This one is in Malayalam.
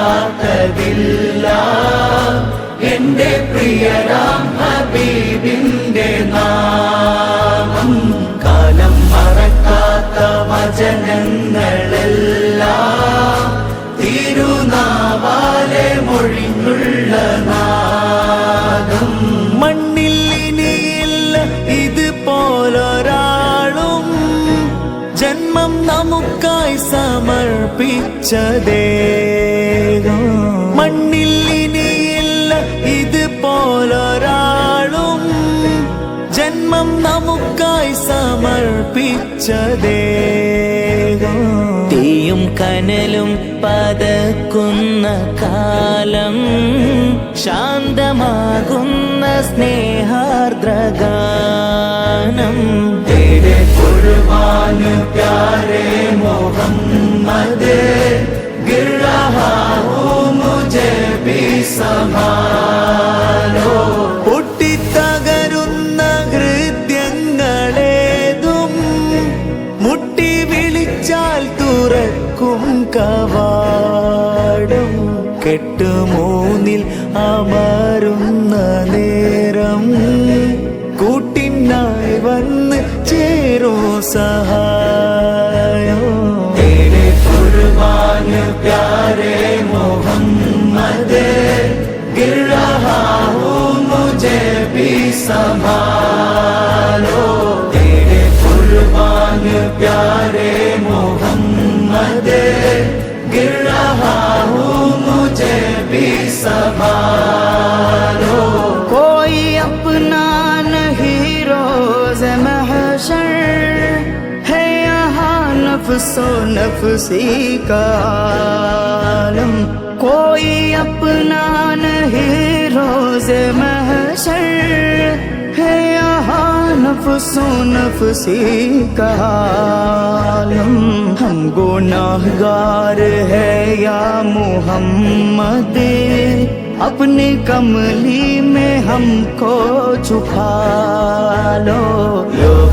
മറക്കാത്തതില്ല എന്റെ പ്രിയരാം ഹബീബിന്റെ നാമം കാലം മറക്കാത്ത വചനങ്ങളെല്ലാം തിരുനാവാലെ മൊഴിഞ്ഞുള്ള നാദം മണ്ണിൽ ഇതുപോലൊരാളും ജന്മം നമുക്കായി സമർപ്പിച്ച ജന്മം നമുക്കായി സമർപ്പിച്ച ദേഹം തീയും കനലും പതക്കുന്ന കാലം ശാന്തമാകുന്ന സ്നേഹാർദ്രഗാനം तेरे कुर्बान प्यारे मोहम्मद गिर रहा हूँ मुझे भी संभालो പൊട്ടിത്തകരുന്ന മുട്ടി വിളിച്ചാൽ തുറക്കും കവാടം കെട്ടുമൂന്നിൽ അമരുന്ന നേരം കൂട്ടിനായി വന്ന് ചേരോ സഹായോ तेरे कुर्बान प्यारे मोहम्मद गिर रहा हूँ मुझे भी संभालो तेरे پیارے محمد، گر رہا ہوں مجھے بھی سوالو کوئی اپنا نہیں روز محشر ہے، یہاں نفس و نفسی کا عالم۔ کوئی اپنا نہیں روز محشر ہے، یہاں نفس و نفسی کا गुनाहगार है या मोहम्मद? अपने कमली में हमको छुपा लो।